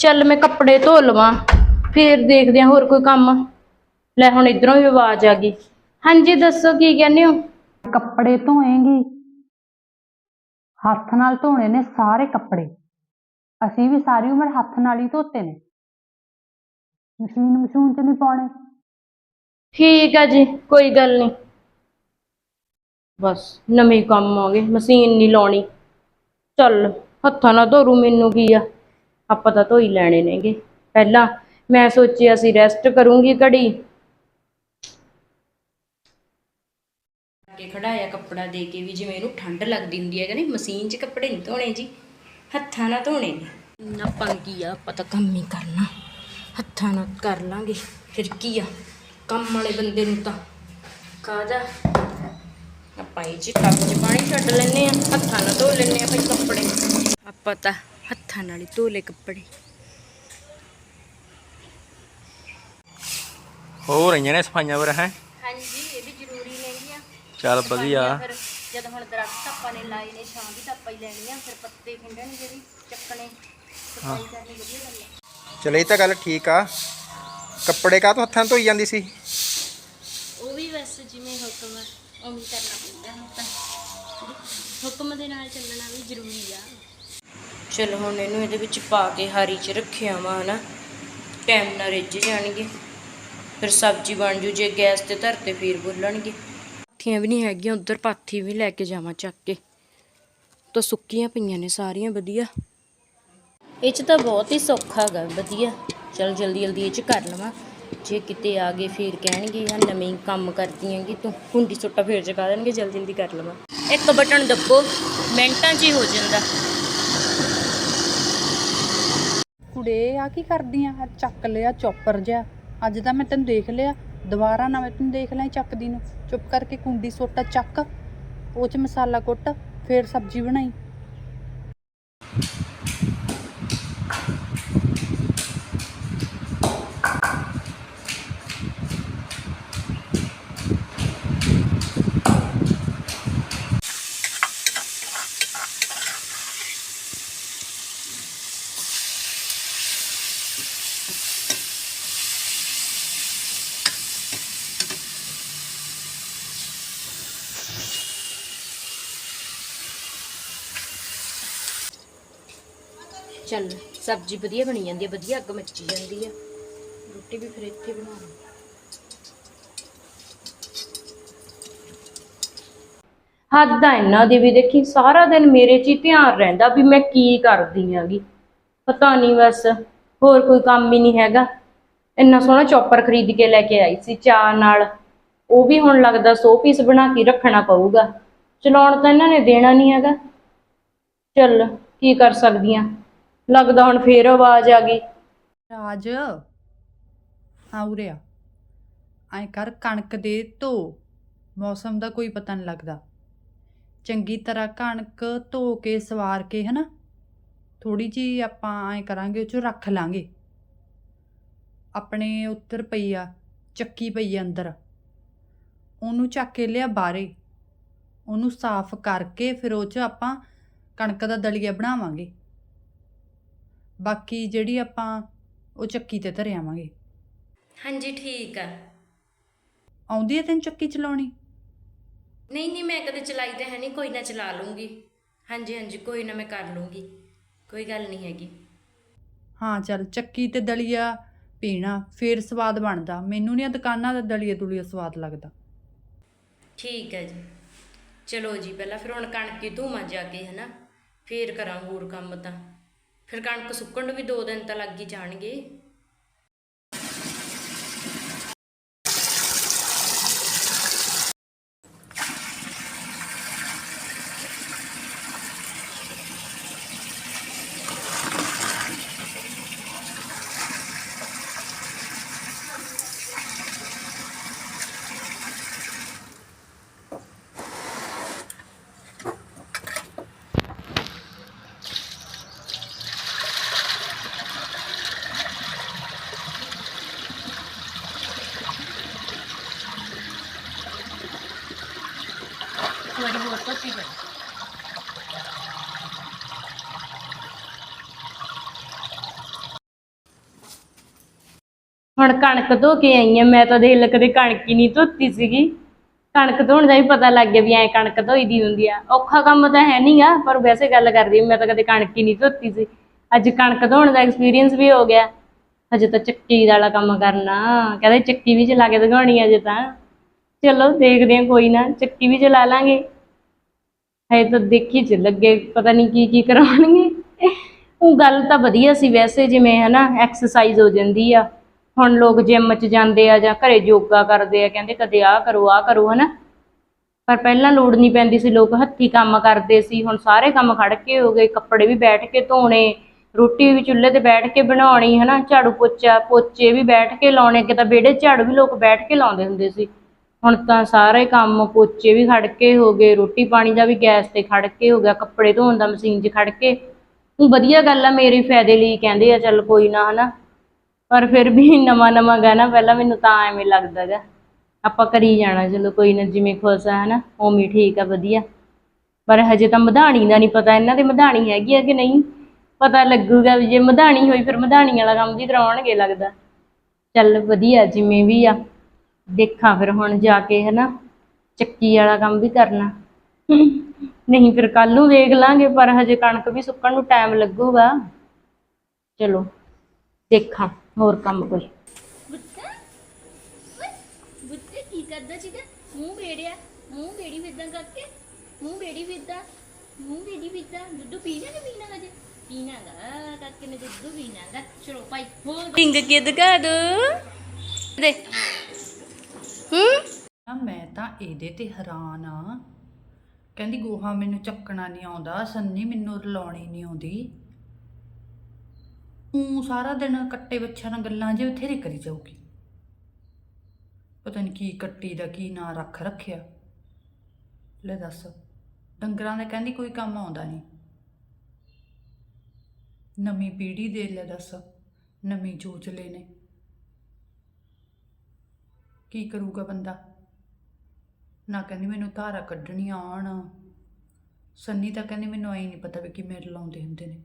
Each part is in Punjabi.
ਚੱਲ ਮੈਂ ਕੱਪੜੇ ਧੋ ਲਵਾਂ ਫੇਰ ਦੇਖਦੇ ਹਾਂ ਹੋਰ ਕੋਈ ਕੰਮ। ਲੈ ਹੁਣ ਇਧਰੋਂ ਵੀ ਆਵਾਜ਼ ਆ ਗਈ। ਹਾਂਜੀ ਦੱਸੋ ਕੀ ਕਹਿੰਦੇ ਹੋ? ਕੱਪੜੇ ਧੋਏਂਗੀ। ਹੱਥ ਨਾਲ ਧੋਣੇ ਨੇ ਸਾਰੇ ਕੱਪੜੇ। ਅਸੀਂ ਵੀ ਸਾਰੀ ਉਮਰ ਹੱਥ ਨਾਲ ਹੀ ਧੋਤੇ ਨੇ। ਮਸ਼ੀਨ ਮਸ਼ੂਨ ਚ ਨਹੀਂ ਪਾਉਣੇ। ਠੀਕ ਆ ਜੀ ਕੋਈ ਗੱਲ ਨਹੀਂ। ਬਸ ਨਵੇਂ ਕੰਮ ਆ ਗਏ ਮਸ਼ੀਨ ਨਹੀਂ ਲਾਉਣੀ। ਚੱਲ ਹੱਥਾਂ ਨਾਲ ਧੋਰੂ ਮੈਨੂੰ ਕੀ ਆ। ਆਪਾਂ ਤਾਂ ਧੋਈ ਲੈਣੇ ਨੇਗੇ। ਪਹਿਲਾਂ ਮੈਂ ਸੋਚਿਆ ਸੀ ਰੈਸਟ ਕਰੂੰਗੀ ਘੜੀ। ਕੇ ਖੜਾਇਆ ਕੱਪੜਾ ਦੇ ਕੇ ਵੀ ਜਿਵੇਂ ਇਹਨੂੰ ਠੰਡ ਲੱਗਦੀ ਹੁੰਦੀ ਹੈ, ਕਹਿੰਦੇ ਮਸ਼ੀਨ 'ਚ ਕੱਪੜੇ ਨਹੀਂ ਧੋਣੇ ਜੀ। ਹੱਥਾਂ ਨਾਲ ਧੋਣੇ ਨੇ। ਨਾ ਪੰਗੀ ਆ, ਆਪਾਂ ਤਾਂ ਕੰਮ ਹੀ ਕਰਨਾ। ਹੱਥਾਂ ਨਾਲ ਕਰ ਲਾਂਗੇ। ਫਿਰ ਕੀ ਆ, ਕੰਮ ਵਾਲੇ ਬੰਦੇ ਨੂੰ ਤਾਂ ਕਾਹਦਾ? ਆਪਾਂ ਇਹ ਚ ਟੱਬ 'ਚ ਪਾਣੀ ਛੱਡ ਲੈਨੇ ਆ ਹੱਥਾਂ ਨਾਲ ਧੋ ਲੈਨੇ ਆ ਭਾਈ ਕੱਪੜੇ। ਆਪਾਂ ਤਾਂ ਹੱਥਾਂ ਨਾਲ ਹੀ ਧੋ ਲਏ ਕੱਪੜੇ। ਹੋ ਰਹੀਆਂ ਨੇ ਸਫਾਈਆਂ ਪਰ ਹੈ? ਹਾਂਜੀ ਇਹ ਵੀ ਜ਼ਰੂਰੀ ਨੇਗੀਆਂ ਚੱਲ ਵਧੀਆ। ਫਿਰ ਜਦ ਹੁਣ ਦਰਖਤ ਆਪਾਂ ਨੇ ਲਾਏ ਨੇ ਛਾਂ ਵੀ ਤਾਂ ਆਪਾਂ ਹੀ ਲੈਣੀ ਆ ਫਿਰ ਪੱਤੇ ਖਿੰਡਣਗੇ ਵੀ ਚੱਕਣੇ ਸਫ਼ਾਈ ਕਰਨੀ ਵਧੀਆ ਗੱਲ ਚਲ ਇਹ ਤਾਂ ਗੱਲ ਠੀਕ ਆ। ਕੱਪੜੇ ਕਾ ਤੋਂ ਹੱਥਾਂ ਧੋਈ ਜਾਂਦੀ ਸੀ? ਉਹ ਵੀ ਬਸ ਜਿਵੇਂ ਹੁਕਮ ਆ, ਉਵੇਂ ਕਰਨਾ ਪੈਂਦਾ ਹੁਣ ਤਾਂ। ਹੁਕਮ ਦੇ ਨਾਲ ਚੱਲਣਾ ਵੀ ਜ਼ਰੂਰੀ ਆ। ਚਲੋ ਹੁਣ ਇਹਨੂੰ ਇਹਦੇ ਵਿੱਚ ਪਾ ਕੇ ਹਾਰੀ 'ਚ ਰੱਖਿਆ ਵਾ ਹਨਾ? ਟਾਈਮ ਨਾਲ ਰਿੱਝ ਜਾਣਗੇ। ਫਿਰ ਸਬਜ਼ੀ ਬਣ ਜੂ, ਜੇ ਗੈਸ ਤੇ ਧਰਤੇ ਫਿਰ ਬੁੱਲਣਗੇ। ਪਾਥੀਆਂ ਵੀ ਨਹੀਂ ਹੈਗੀਆਂ, ਉਧਰ ਪਾਥੀ ਵੀ ਲੈ ਕੇ ਜਾਵਾਂ ਚੱਕ ਕੇ। ਤਾਂ ਸੁੱਕੀਆਂ ਪਈਆਂ ਨੇ ਸਾਰੀਆਂ, ਵਧੀਆ। ਇਹ 'ਚ ਤਾਂ ਬਹੁਤ ਹੀ ਸੌਖਾ ਗਾ, ਵਧੀਆ। ਚਲ ਜਲਦੀ ਜਲਦੀ ਇਹ 'ਚ ਕਰ ਲਵਾਂ। ਜੇ ਕਿਤੇ ਆ ਗਏ ਫਿਰ ਕਹਿਣਗੇ ਆ ਨਵੇਂ ਕੰਮ ਕਰਦੀ ਹੈਗੀ ਤੂੰ। ਕੁੰਡੀ ਸੁੱਟਾ ਫੇਰ ਚਕਾ ਦੇਣਗੇ, ਜਲਦੀ ਜਲਦੀ ਕਰ ਲਵਾਂ। ਇੱਕ ਬਟਨ ਦੱਬੋ, ਮਿੰਟਾਂ 'ਚ ਹੀ ਹੋ ਜਾਂਦਾ। ਕੁੜੇ ਆ ਕੀ ਕਰਦੀ ਆ ਚੱਕ ਲਿਆ, ਚੌਪਰ ਜਿਹਾ। ਅੱਜ ਤਾਂ ਮੈਂ ਤੈਨੂੰ ਦੇਖ ਲਿਆ। ਦੁਬਾਰਾ ਨਾ ਮੈਂ ਤੈਨੂੰ ਦੇਖ ਲਿਆ ਚੱਕਦੀ ਨੂੰ। ਚੁੱਪ ਕਰਕੇ ਕੁੰਡੀ ਸੋਟਾ ਚੱਕ। ਉਹ ਚ ਮਸਾਲਾ ਕੁੱਟ, ਫੇਰ ਸਬਜ਼ੀ ਬਣਾਈ ਚੱਲ ਸਬਜ਼ੀ ਵਧੀਆ ਬਣੀ ਜਾਂਦੀ ਹੈ ਵਧੀਆ ਅੱਗ ਮੱਚੀ ਜਾਂਦੀ ਹੈ ਰੋਟੀ ਵੀ ਫਿਰ ਇੱਥੇ ਬਣਾ ਹੱਦ ਆ ਇਹਨਾਂ ਦੀ ਵੀ, ਦੇਖੀ, ਸਾਰਾ ਦਿਨ ਮੇਰੇ 'ਚ ਹੀ ਧਿਆਨ ਰਹਿੰਦਾ ਵੀ ਮੈਂ ਕੀ ਕਰਦੀ ਆਂਗੀ। ਪਤਾ ਨਹੀਂ ਬਸ, ਹੋਰ ਕੋਈ ਕੰਮ ਹੀ ਨਹੀਂ ਹੈਗਾ। ਇੰਨਾ ਸੋਹਣਾ ਚੌਪਰ ਖਰੀਦ ਕੇ ਲੈ ਕੇ ਆਈ ਸੀ ਚਾਹ ਨਾਲ। ਉਹ ਵੀ ਹੁਣ ਲੱਗਦਾ ਸੌ ਪੀਸ ਬਣਾ ਕੇ ਰੱਖਣਾ ਪਊਗਾ। ਚਲਾਉਣ ਤਾਂ ਇਹਨਾਂ ਨੇ ਦੇਣਾ ਨਹੀਂ ਹੈਗਾ। ਚੱਲ, ਕੀ ਕਰ ਸਕਦੀਆਂ? ਲੱਗਦਾ ਹੁਣ ਫੇਰ ਆਵਾਜ਼ ਆ ਗਈ। ਰਾਜ ਹਾਂ ਉਰੇ ਆ। ਐ ਕਰ, ਕਣਕ ਦੇ ਧੋ। ਮੌਸਮ ਦਾ ਕੋਈ ਪਤਾ ਨਹੀਂ ਲੱਗਦਾ। ਚੰਗੀ ਤਰ੍ਹਾਂ ਕਣਕ ਧੋ ਕੇ, ਸਵਾਰ ਕੇ, ਹਨਾ? ਥੋੜੀ ਜੀ ਆਪਾਂ ਐ ਕਰਾਂਗੇ, ਉਹ ਚ ਰੱਖ ਲਾਂਗੇ। ਆਪਣੇ ਉੱਤਰ ਪਈ ਆ, ਚੱਕੀ ਪਈ ਆ ਅੰਦਰ। ਉਹਨੂੰ ਚੱਕ ਕੇ ਲਿਆ ਬਾਹਰੇ। ਉਹਨੂੰ ਸਾਫ਼ ਕਰਕੇ ਫਿਰ ਉਹ ਚ ਆਪਾਂ ਕਣਕ ਦਾ ਦਲੀਆ ਬਣਾਵਾਂਗੇ। ਬਾਕੀ ਜਿਹੜੀ ਆਪਾਂ ਉਹ ਚੱਕੀ ਤੇ ਧਰ ਆਵਾਂਗੇ। ਹਾਂਜੀ ਠੀਕ ਆ। ਆਉਂਦੀ ਹੈ ਤੈਨੂੰ ਚੱਕੀ ਚਲਾਉਣੀ? ਨਹੀਂ ਨਹੀਂ ਮੈਂ ਕਦੇ ਚਲਾਈ ਤਾਂ ਹੈ ਨਹੀਂ ਕੋਈ ਨਾ ਚਲਾ ਲੂੰਗੀ। ਹਾਂਜੀ ਹਾਂਜੀ ਕੋਈ ਨਾ ਮੈਂ ਕਰ ਲੂੰਗੀ ਕੋਈ ਗੱਲ ਨਹੀਂ ਹੈਗੀ। ਹਾਂ ਚੱਲ ਚੱਕੀ ਤੇ ਦਲੀਆ ਪੀਣਾ ਫੇਰ ਸਵਾਦ ਬਣਦਾ। ਮੈਨੂੰ ਨਹੀਂ ਆ ਦੁਕਾਨਾਂ ਦਾ ਦਲੀਆ ਦੁਲੀਆ ਸਵਾਦ ਲੱਗਦਾ। ਠੀਕ ਹੈ ਜੀ। ਚਲੋ ਜੀ ਪਹਿਲਾਂ ਫਿਰ ਹੁਣ ਕਣਕ ਹੀ ਧੂਮਾਂ ਜਾ ਕੇ ਹਨਾ? ਫੇਰ ਕਰਾਂ ਹੋਰ ਕੰਮ ਤਾਂ। ਫਿਰ ਕਣਕ ਸੁੱਕਣ ਨੂੰ ਵੀ 2 ਦਿਨ ਤਾਂ ਲੱਗ ਹੀ ਜਾਣਗੇ। ਹੁਣ ਕਣਕ ਧੋ ਕੇ ਆਈ ਆ। ਮੈਂ ਤਾਂ ਦੇਖ ਲ ਕਦੇ ਕਣਕ ਹੀ ਨਹੀਂ ਧੋਤੀ ਸੀਗੀ। ਕਣਕ ਧੋਣ ਦਾ ਵੀ ਪਤਾ ਲੱਗ ਗਿਆ ਵੀ ਐ ਕਣਕ ਧੋਈ ਦੀ ਹੁੰਦੀ ਆ। ਔਖਾ ਕੰਮ ਤਾਂ ਹੈ ਨਹੀਂਗਾ ਪਰ ਵੈਸੇ ਗੱਲ ਕਰਦੀ ਹਾਂ, ਮੈਂ ਤਾਂ ਕਦੇ ਕਣਕ ਹੀ ਨਹੀਂ ਧੋਤੀ ਸੀ। ਅੱਜ ਕਣਕ ਧੋਣ ਦਾ ਐਕਸਪੀਰੀਅੰਸ ਵੀ ਹੋ ਗਿਆ। ਅਜੇ ਤਾਂ ਚੱਕੀ ਵਾਲਾ ਕੰਮ ਕਰਨਾ। ਕਹਿੰਦੇ ਚੱਕੀ ਵੀ ਚਲਾ ਕੇ ਦਿਖਾਉਣੀ ਅਜੇ ਤਾਂ। ਚਲੋ ਦੇਖਦੇ ਹਾਂ ਕੋਈ ਨਾ ਚੱਕੀ ਵੀ ਚਲਾ ਲਾਂਗੇ। ਹੈ ਤਾਂ ਦੇਖੀ ਚ ਲੱਗੇ ਪਤਾ ਨਹੀਂ ਕੀ ਕੀ ਕਰਾਉਣਗੇ ਉਹ ਗੱਲ ਤਾਂ ਵਧੀਆ ਸੀ ਵੈਸੇ ਜਿਵੇਂ ਹਨਾ ਐਕਸਰਸਾਈਜ਼ ਹੋ ਜਾਂਦੀ ਆ। ਹੁਣ ਲੋਕ ਜਿਮ 'ਚ ਜਾਂਦੇ ਆ ਜਾਂ ਘਰੇ ਯੋਗਾ ਕਰਦੇ ਆ, ਕਹਿੰਦੇ ਕਦੇ ਆਹ ਕਰੋ ਆਹ ਕਰੋ, ਹਨਾ? ਪਰ ਪਹਿਲਾਂ ਲੋੜ ਨਹੀਂ ਪੈਂਦੀ ਸੀ, ਲੋਕ ਹੱਥੀ ਕੰਮ ਕਰਦੇ ਸੀ, ਹੁਣ ਸਾਰੇ ਕੰਮ ਖੜ ਕੇ ਹੋ ਗਏ, ਕੱਪੜੇ ਵੀ ਬੈਠ ਕੇ ਧੋਣੇ, ਰੋਟੀ ਵੀ ਚੁੱਲ੍ਹੇ ਤੇ ਬੈਠ ਕੇ ਬਣਾਉਣੀ, ਹਨਾ? ਝਾੜੂ ਪੋਚਾ, ਪੋਚੇ ਵੀ ਬੈਠ ਕੇ ਲਾਉਣੇ ਕਿ ਤਾਂ ਵਿਹੜੇ ਝਾੜੂ ਵੀ ਲੋਕ ਬੈਠ ਕੇ ਲਾਉਂਦੇ ਹੁੰਦੇ ਸੀ। ਹੁਣ ਤਾਂ ਸਾਰੇ ਕੰਮ ਪੋਚੇ ਵੀ ਖੜ ਕੇ ਹੋ ਗਏ, ਰੋਟੀ ਪਾਣੀ ਦਾ ਵੀ ਗੈਸ ਤੇ ਖੜ ਕੇ ਹੋ ਗਿਆ, ਕੱਪੜੇ ਧੋਣ ਦਾ ਮਸ਼ੀਨ 'ਚ ਖੜ ਕੇ। ਉਹ ਵਧੀਆ ਗੱਲ ਆ, ਮੇਰੇ ਫਾਇਦੇ ਲਈ ਕਹਿੰਦੇ ਆ, ਚੱਲ ਕੋਈ ਨਾ, ਹਨਾ? ਪਰ ਫਿਰ ਵੀ ਨਵਾਂ ਨਵਾਂ ਗਾ ਪਹਿਲਾਂ ਮੈਨੂੰ ਤਾਂ ਐਵੇਂ ਲੱਗਦਾ ਗਾ। ਆਪਾਂ ਕਰੀ ਜਾਣਾ ਚਲੋ, ਕੋਈ ਨਾ ਜਿਵੇਂ ਖੁਸ਼ ਆ, ਹਨਾ, ਉਵੇਂ ਠੀਕ ਆ, ਵਧੀਆ। ਪਰ ਹਜੇ ਤਾਂ ਮਧਾਣੀ ਦਾ ਨਹੀਂ ਪਤਾ, ਇਹਨਾਂ ਦੇ ਮਧਾਣੀ ਹੈਗੀ ਆ ਕਿ ਨਹੀਂ? ਪਤਾ ਲੱਗੂਗਾ ਵੀ ਜੇ ਮਧਾਣੀ ਹੋਈ ਫਿਰ ਮਧਾਣੀ ਵਾਲਾ ਕੰਮ ਵੀ ਕਰਾਉਣਗੇ ਲੱਗਦਾ। ਚੱਲ ਵਧੀਆ, ਜਿਵੇਂ ਵੀ ਆ। ਦੇਖਾਂ ਫਿਰ ਹੁਣ ਜਾ ਕੇ, ਹਨਾ, ਚੱਕੀ ਵਾਲਾ ਕੰਮ ਵੀ ਕਰਨਾ। ਨਹੀਂ ਫਿਰ ਕੱਲ ਨੂੰ ਵੇਖ ਲਾਂਗੇ, ਪਰ ਹਜੇ ਕਣਕ ਵੀ ਸੁੱਕਣ ਨੂੰ ਟਾਈਮ ਲੱਗੂਗਾ। ਚਲੋ, ਦੇਖਾਂ। ਹੋਰ ਕੰਮ ਕੋਈ? ਬੁੱਤਾ ਬੁੱਤੇ ਕੀ ਕਰਦਾ ਸੀਗਾ? ਮੂੰਹ ਵੇੜਿਆ ਮੂੰਹ ਵੇੜੀ ਫਿਰਦਾ ਕਰਕੇ ਮੂੰਹ ਵੇੜੀ ਫਿਰਦਾ ਮੂੰਹ ਵੇੜੀ ਫਿਰਦਾ। ਦੁੱਧ ਪੀਣਾ ਕਿ ਪੀਣਾ ਹਜੇ? ਪੀਣਾ ਗਾ ਕਾਕੇ ਨੇ ਦੁੱਧ ਪੀਣਾ ਗਾ ਚਲੋ ਭਾਈ ਹੋਰ ਪਿੰਗ ਕੇ ਦਿਖਾ ਦੋ। ਦੇ ਹੂੰ ਮੈਂ ਤਾਂ ਇਹਦੇ ਤੇ ਹੈਰਾਨ ਆ। ਕਹਿੰਦੀ ਗੋਹਾ ਮੈਨੂੰ ਚੱਕਣਾ ਨਹੀਂ ਆਉਂਦਾ ਸੰਨੀ ਮੈਨੂੰ ਰਲਾਉਣੀ ਨਹੀਂ ਆਉਂਦੀ। ਉਹ ਸਾਰਾ ਦਿਨ ਕੱਟੇ ਬੱਚਿਆਂ ਨਾਲ ਗੱਲਾਂ ਜੇ ਬਥੇਰੀ ਕਰੀ ਜਾਊਗੀ। ਪਤਾ ਨਹੀਂ ਕੀ ਕੱਟੀ ਦਾ ਕੀ ਨਾਂ ਰੱਖ ਰੱਖਿਆ। ਲੈ ਦੱਸ, ਡੰਗਰਾਂ ਦਾ ਕਹਿੰਦੀ ਕੋਈ ਕੰਮ ਆਉਂਦਾ ਨਹੀਂ ਨਵੀਂ ਪੀੜ੍ਹੀ ਦੇ ਲੈ ਦੱਸ, ਨਵੀਂ ਚੋਚਲੇ ਨੇ। ਕੀ ਕਰੂਗਾ ਬੰਦਾ? ਨਾ ਕਹਿੰਦੀ ਮੈਨੂੰ ਧਾਰਾ ਕੱਢਣੀ ਆਉਣ। ਸੰਨੀ ਤਾਂ ਕਹਿੰਦੀ ਮੈਨੂੰ ਆਈ ਨਹੀਂ ਪਤਾ ਵੀ ਕਿਵੇਂ ਲਾਉਂਦੇ ਹੁੰਦੇ ਨੇ।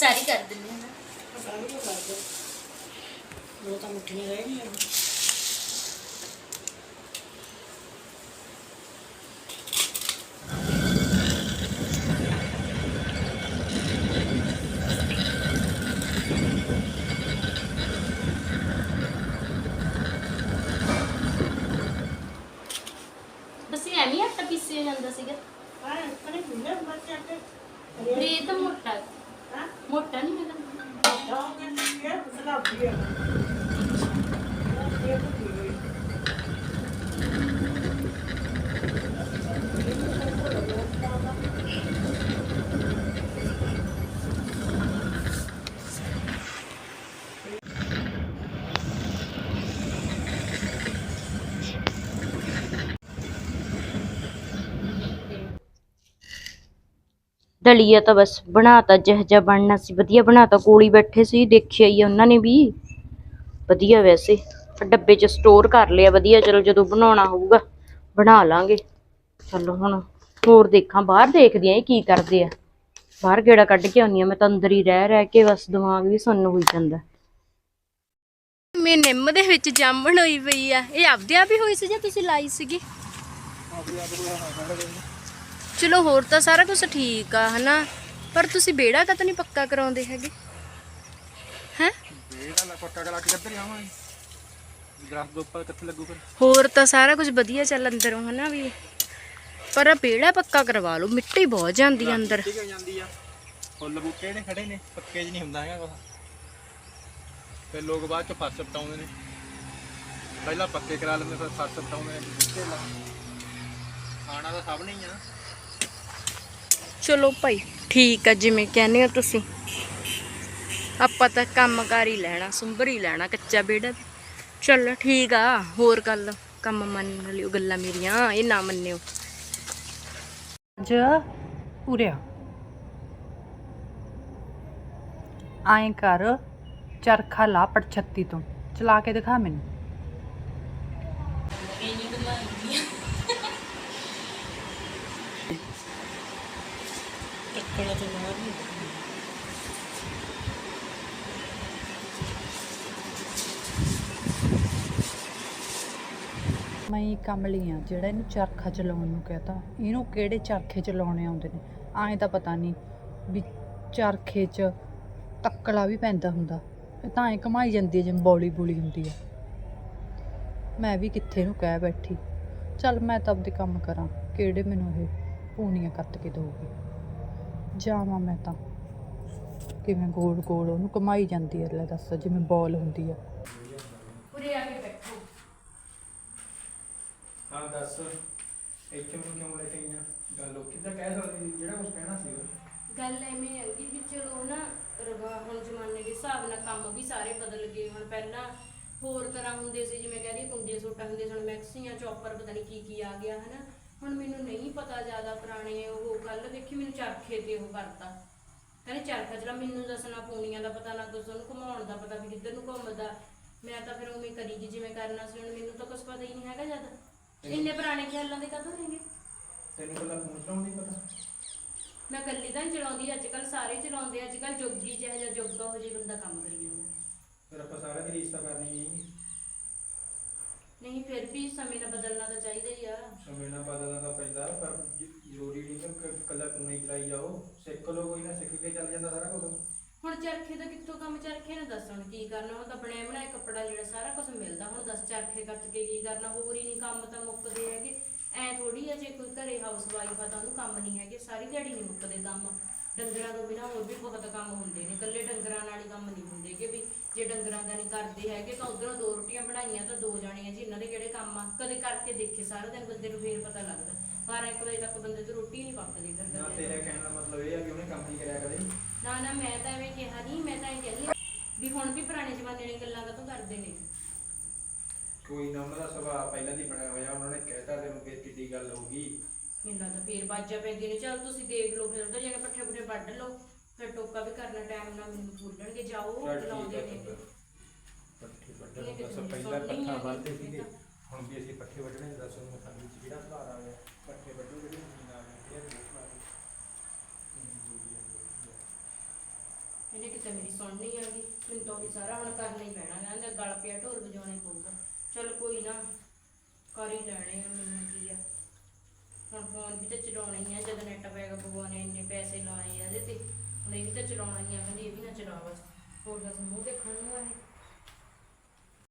ਸਾਰੀ ਕਰ ਦਿੰਦੇ ਹਾਂ ਨਾ ਬਸ ਇਹ ਐਵੇਂ ਹੀ ਆਟਾ ਪੀਸਿਆ ਜਾਂਦਾ ਸੀਗਾ ਇਹ ਤਾਂ ਮੋਟਾ ਹੈ। ਮੋਟਾ ਨਹੀਂ ਹੈਗਾ ਦਲੀਆ ਤਾਂ ਬਸ ਬਣਾਤਾ ਜਿਹੋ ਜਿਹਾ ਬਣਨਾ ਸੀ ਵਧੀਆ ਬਣਾਤਾ ਕੋਲੀ ਬੈਠੇ ਸੀ ਦੇਖਿਆ ਹੀ ਆ ਉਹਨਾਂ ਨੇ ਵੀ। ਵਧੀਆ ਵੈਸੇ ਡੱਬੇ 'ਚ ਸਟੋਰ ਕਰ ਲਿਆ ਵਧੀਆ ਚਲੋ ਜਦੋਂ ਬਣਾਉਣਾ ਹੋਊਗਾ ਬਣਾ ਲਾਂਗੇ। ਚਲੋ ਹੁਣ ਹੋਰ ਦੇਖਾਂ ਬਾਹਰ ਦੇਖਦੀ ਆਂ ਇਹ ਕੀ ਕਰਦੇ ਆ। ਬਾਹਰ ਗੇੜਾ ਕੱਢ ਕੇ ਆਉਣੀ ਆ ਮੈਂ ਤਾਂ ਅੰਦਰ ਹੀ ਰਹਿ ਰਹਿ ਕੇ ਬਸ ਦਿਮਾਗ ਵੀ ਸੁੰਨ ਹੋਈ ਜਾਂਦਾ। ਮੇ ਨਿੰਮ ਦੇ ਵਿੱਚ ਜਾਮਣ ਹੋਈ ਪਈ ਆ ਇਹ ਆਪਦੇ ਆਪ ਹੀ ਹੋਈ ਸੀ ਜਾਂ ਤੁਸੀਂ ਲਾਈ ਸੀਗੀ? ਚਲੋ ਹੋਰ ਤਾਂ ਸਾਰਾ ਕੁਝ ਠੀਕ ਆ ਹਨਾ? ਪਰ ਤੁਸੀਂ ਬੇੜਾ ਕਾ ਤਾਂ ਨਹੀਂ ਪੱਕਾ ਕਰਾਉਂਦੇ ਹੈਗੇ? ਹੈ? ਇਹਦਾ ਲਾ ਪੱਕਾ ਕਰਾ ਕੇ ਕਿੱਧਰ ਜਾਵਾਂਗੇ? ਦਰਖਤ ਦੇ ਉੱਪਰ ਕਿੱਥੇ ਲੱਗੂ ਫਿਰ ਹੋਰ ਤਾਂ ਸਾਰਾ ਕੁਝ ਵਧੀਆ ਚੱਲ ਅੰਦਰੋਂ ਹਨਾ ਵੀ? ਪਰ ਆਹ ਬੇੜਾ ਪੱਕਾ ਕਰਵਾ ਲਓ ਮਿੱਟੀ ਬਹੁਤ ਜਾਂਦੀ ਆ ਅੰਦਰ। ਠੀਕ ਹੋ ਜਾਂਦੀ ਆ? ਫੁੱਲ ਬੂਟੇ ਨੇ ਖੜੇ ਨੇ ਪੱਕੇ 'ਚ ਨਹੀਂ ਹੁੰਦਾ ਹੈਗਾ ਕੁਛ। ਫਿਰ ਲੋਕ ਬਾਅਦ ਚ ਫਸ ਪਟਾਉਂਦੇ ਨੇ। ਪਹਿਲਾਂ ਪੱਕੇ ਕਰਾ ਲੈਂਦੇ ਫਿਰ ਸੱਤ ਬਤਾਉਂਦੇ ਨੇ। ਕਿੱਥੇ ਲਾ ਖਾਣਾ ਤਾਂ ਸਭ ਨੇ ਹੀ ਆ ਚਲੋ ਭਾਈ ਠੀਕ ਆ ਜਿਵੇਂ ਕਹਿੰਦੇ ਹੋ ਤੁਸੀਂ। ਆਪਾਂ ਤਾਂ ਕੰਮ ਕਰ ਹੀ ਲੈਣਾ ਸੁੰਬਰ ਹੀ ਲੈਣਾ ਕੱਚਾ ਬੇੜਾ ਚਲ ਠੀਕ ਆ ਹੋਰ ਗੱਲ ਕੰਮ ਮੰਨ ਲਿਓ ਗੱਲਾਂ ਮੇਰੀਆਂ ਇਹ ਨਾ ਮੰਨਿਓ। ਅੱਜ ਉਰਿਆ ਆਏ ਕਰ ਚਰਖਾ ਲਾ ਪੜਛੱਤੀ ਤੋਂ ਚਲਾ ਕੇ ਦਿਖਾ ਮੈਨੂੰ। ਮੈਂ ਹੀ ਕਮਲੀ ਆ, ਜਿਹੜਾ ਇਹਨੂੰ ਚਰਖਾ ਚਲਾਉਣ ਨੂੰ ਕਹਤਾ। ਇਹਨੂੰ ਕਿਹੜੇ ਚਰਖੇ ਚਲਾਉਣੇ ਆਉਂਦੇ ਨੇ? ਐਂ ਤਾਂ ਪਤਾ ਨਹੀਂ ਵੀ ਚਰਖੇ 'ਚ ਤੱਕਲਾ ਵੀ ਪੈਂਦਾ ਹੁੰਦਾ। ਇਹ ਤਾਂ ਐਂ ਕਮਾਈ ਜਾਂਦੀ ਹੈ, ਜਿਵੇਂ ਬੌਲੀ ਬੂਲੀ ਹੁੰਦੀ ਆ ਮੈਂ ਵੀ ਕਿੱਥੇ ਨੂੰ ਕਹਿ ਬੈਠੀ। ਚੱਲ ਮੈਂ ਤਾਂ ਆਪਦੇ ਕੰਮ ਕਰਾਂ, ਕਿਹੜੇ ਮੈਨੂੰ ਇਹ ਪੂਣੀਆਂ ਕੱਟ ਕੇ ਦਊਗੀ। ਜਾਵਾਂ ਮੈਂ ਤਾਂ। ਕਿਵੇਂ ਗੋਲ ਗੋਲ ਉਹਨੂੰ ਕਮਾਈ ਜਾਂਦੀ ਹੈ ਲੈ ਦੱਸ ਜਿਵੇਂ ਬੌਲ ਹੁੰਦੀ ਆ ਉਰੇ ਆ ਕੇ ਬੈਠੋ। ਹਾਂ ਦੱਸ। ਇੱਥੇ ਮੈਨੂੰ ਕਿਉਂ ਲੈ ਕੇ ਆਈਆਂ ਗੱਲ ਉਹ ਕਿੱਦਾਂ ਕਹਿ ਸਕਦੀ? ਜਿਹੜਾ ਕੁਝ ਕਹਿਣਾ ਸੀ ਗੱਲ ਐਵੇਂ ਹੈਗੀ ਵੀ ਚਲੋ ਨਾ ਰਵਾ ਹੁਣ ਜ਼ਮਾਨੇ ਦੇ ਹਿਸਾਬ ਨਾਲ ਕੰਮ ਵੀ ਸਾਰੇ ਬਦਲ ਗਏ ਹੁਣ। ਪਹਿਲਾਂ ਹੋਰ ਤਰ੍ਹਾਂ ਹੁੰਦੇ ਸੀ ਜਿਵੇਂ ਕਹਿੰਦੀ ਕੁੰਡੇ ਸੋਟਾ ਹੁੰਦੇ ਸਨ ਮੈਕਸੀਆਂ ਚੌਪਰ ਪਤਾ ਨਹੀਂ ਕੀ ਕੀ ਆ ਗਿਆ ਹਨਾ। ਹੁਣ ਮੈਨੂੰ ਨਹੀਂ ਪਤਾ ਜ਼ਿਆਦਾ ਪੁਰਾਣੇ ਉਹ ਗੱਲ ਵੇਖੀ ਮੈਨੂੰ ਚਰਖੇ ਤੇ ਉਹ ਕਰਤਾ ਕਹਿੰਦੇ ਚਰਖਾ ਚਲਾ ਮੈਨੂੰ ਦੱਸਣਾ ਪੂਣੀਆਂ ਦਾ ਪਤਾ ਨਾ ਕੁਛ ਉਹਨੂੰ ਘੁਮਾਉਣ ਦਾ ਪਤਾ ਵੀ ਕਿੱਧਰ ਨੂੰ ਘੁੰਮਦਾ। ਮੈਂ ਤਾਂ ਫਿਰ ਉਵੇਂ ਕਰੀ ਗਈ ਜਿਵੇਂ ਕਰਨਾ ਸੀ ਹੁਣ ਮੈਨੂੰ ਤਾਂ ਕੁਛ ਪਤਾ ਹੀ ਨਹੀਂ ਹੈਗਾ ਜਦ ਇੰਨੇ ਪੁਰਾਣੇ ਖਿਆਲਾਂ ਦੇ ਕਦੋਂ ਹੈਗੇ ਤੈਨੂੰ ਪਹਿਲਾਂ ਫੋਨ ਚਲਾਉਣ ਦੀ ਪਤਾ? ਮੈਂ ਇਕੱਲੀ ਤਾਂ ਨੀ ਚਲਾਉਂਦੀ ਅੱਜ ਕੱਲ ਸਾਰੇ ਚਲਾਉਂਦੇ ਅੱਜ ਕੱਲ ਜੋਗੀ ਜਿਹੋ ਜਿਹਾ ਜੋਗਾ ਹੋ ਜੇ ਬੰਦਾ ਕੰਮ ਕਰੀ ਜਾਂਦਾ। ਫਿਰ ਆਪਾਂ ਸਾਰਿਆਂ ਦੀ ਰੀਸ ਤਾਂ ਕਰਨੀ ਨਹੀਂ ਨਹੀਂ ਫਿਰ ਵੀ ਸਮੇਂ ਨਾਲ ਬਦਲਣਾ ਤਾਂ ਚਾਹੀਦਾ ਹੀ ਆ। ਸਮੇਂ ਨਾਲ ਬਦਲਣਾ ਤਾਂ ਪੈਂਦਾ ਪਰ ਜ- ਜ਼ਰੂਰੀ ਨਹੀਂ ਕਿ ਕ- ਇਕੱਲਾ ਫੋਨ ਹੀ ਚਲਾਈ ਜਾਓ। ਸਿੱਖ ਲਓ ਕੋਈ ਨਾ ਸਿੱਖ ਕੇ ਚੱਲ ਜਾਂਦਾ ਸਾਰਾ ਕੁਝ ਹੁਣ ਚਰਖੇ ਦਾ ਕਿੱਥੋਂ ਕੰਮ ਚਰਖੇ ਨੇ ਦੱਸ ਹੁਣ ਕੀ ਕਰਨਾ? ਹੁਣ ਤਾਂ ਬਣਿਆ ਬਣਾਇਆ ਕੱਪੜਾ ਜਿਹੜਾ ਸਾਰਾ ਕੁਝ ਮਿਲਦਾ। ਹੁਣ ਦੱਸ ਚਰਖੇ ਕੱਤ ਕੇ ਕੀ ਕਰਨਾ? ਹੋਰ ਹੀ ਨਹੀਂ ਕੰਮ ਤਾਂ ਮੁੱਕਦੇ ਹੈਗੇ। ਐ ਥੋੜੀ ਆ ਜੇ ਕੋਈ ਘਰੇ ਹਾਊਸ ਵਾਈਫ ਆ ਤਾਂ ਉਹਨੂੰ ਕੰਮ ਨਹੀਂ ਹੈਗੇ। ਸਾਰੀ ਦਿਹਾੜੀ ਨਹੀਂ ਮੁੱਕਦੇ ਕੰਮ। ਡੰਗਰਾਂ ਤੋਂ ਬਿਨਾਂ ਹੋਰ ਵੀ ਬਹੁਤ ਕੰਮ ਹੁੰਦੇ ਨੇ। ਇਕੱਲੇ ਡੰਗਰਾਂ ਨਾਲ ਹੀ ਕੰਮ ਨਹੀਂ ਹੁੰਦੇ ਕਿ ਵੀ ਜੇ ਡੰਗਰਾਂ ਦਾ ਨਹੀਂ ਕਰਦੇ ਹੈਗੇ ਤਾਂ ਉਧਰੋਂ ਦੋ ਰੋਟੀਆਂ ਬਣਾਈਆਂ ਤਾਂ ਦੋ ਜਾਣੀਆਂ ਜੀ ਇਹਨਾਂ ਦੇ ਕਿਹੜੇ ਕੰਮ ਆ? ਕਦੇ ਕਰਕੇ ਦੇਖੇ ਸਾਰਾ ਦਿਨ ਬੰਦੇ ਨੂੰ ਫੇਰ ਪਤਾ ਲੱਗਦਾ। 12 1 ਵਜੇ ਤੱਕ ਬੰਦੇ ਤੋਂ ਰੋਟੀ ਨਹੀਂ ਪੱਕਦੀ ਫਿਰ ਨਾ ਤੇਰਾ। ਕਹਿਣ ਦਾ ਮਤਲਬ ਇਹ ਆ ਕਿ ਉਹਨੇ ਕੰਮ ਨਹੀਂ ਕਰਿਆ ਕਦੇ। ਨਾ ਨਾ ਮੈਂ ਤਾਂ ਐਵੇਂ ਕਿਹਾ ਨਹੀਂ ਮੈਂ ਤਾਂ ਇਹ ਕਹਿੰਦੀ ਹਾਂ ਵੀ ਹੁਣ ਵੀ ਪੁਰਾਣੇ ਜ਼ਮਾਨੇ ਦੀਆਂ ਗੱਲਾਂ ਕਦੋਂ ਕਰਦੇ ਨੇ? ਕੋਈ ਨਾ ਉਹਨਾਂ ਦਾ ਸੁਭਾਅ ਪਹਿਲਾਂ ਦੀ ਬਣਿਆ ਹੋਇਆ ਉਹਨਾਂ ਨੇ ਕਹਿਤਾ ਤੈਨੂੰ ਫਿਰ ਕਿੱਡੀ ਗੱਲ ਹੋਊਗੀ ਮੈਨੂੰ ਲੱਗਦਾ ਫੇਰ ਬਾਜਾ ਪੈਂਦੀ ਨੇ। ਚਲ ਤੁਸੀਂ ਦੇਖ ਲਓ ਫਿਰ ਉਧਰ ਜਾ ਕੇ ਪੱਠੇ ਪੁੱਠੇ ਵੱਢ ਲਓ। ਫਿਰ ਟੋਕਾ ਵੀ ਕਰਨਾ ਟਾਈਮ ਨਾਲ ਮੈਨੂੰ ਭੁੱਲਣਗੇ ਜਾਓ ਚੱਲ ਠੀਕ ਬੁਲਾਉਂਦੇ ਹੈ ਨੇ। ਪੱਠੇ ਵੱਢਣ ਦੱਸ ਮੈਨੂੰ ਪਹਿਲਾਂ ਪੱਠਾ ਵੱਢਦੇ ਸੀਗੇ। ਹੁਣ ਵੀ ਅਸੀਂ ਪੱਠੇ ਵੱਢਣੇ ਦੱਸ ਉਹਨੂੰ ਵਿੱਚ ਕਿਹੜਾ ਸੁਧਾਰ ਆ ਗਿਆ? ਪੱਠੇ ਵੱਢੋ ਜਿਹੜੇ ਜ਼ਮੀਨ ਆ ਗਈ ਇਹ ਦੇਖ ਲਾ ਇਹਨੇ ਕਿਤੇ ਮੇਰੀ ਸੁਣਨੀ ਆ ਗਈ। ਮੈਨੂੰ ਤਾਂ ਉਹੀ ਸਾਰਾ ਹੁਣ ਕਰਨਾ ਹੀ ਪੈਣਾ ਕਹਿੰਦਾ ਗਲ ਪਿਆ ਢੋਲ ਵਜਾਉਣਾ ਪਊਗਾ। ਚਲ ਕੋਈ ਨਾ ਕਰ ਹੀ ਲੈਣੇ ਆ ਮੈਨੂੰ ਕੀ ਆ। ਹੁਣ ਫੋਨ ਵੀ ਤਾਂ ਚਲਾਉਣਾ ਹੀ ਆ ਜਦ ਨੈਟ ਪੈਗਾ ਨੇ ਇੰਨੇ ਪੈਸੇ ਲਾਏ ਆ ਇਹਦੇ ਤੇ। ਹੁਣ ਇਹ ਵੀ ਤਾਂ ਚਲਾਉਣਾ ਹੀ ਆ, ਕਹਿੰਦੀ ਇਹ ਵੀ ਨਾ ਚਲਾਵਾ ਹੋਰ ਦੱਸ ਮੂੰਹ ਦੇਖਣ ਨੂੰ ਆ ਇਹ।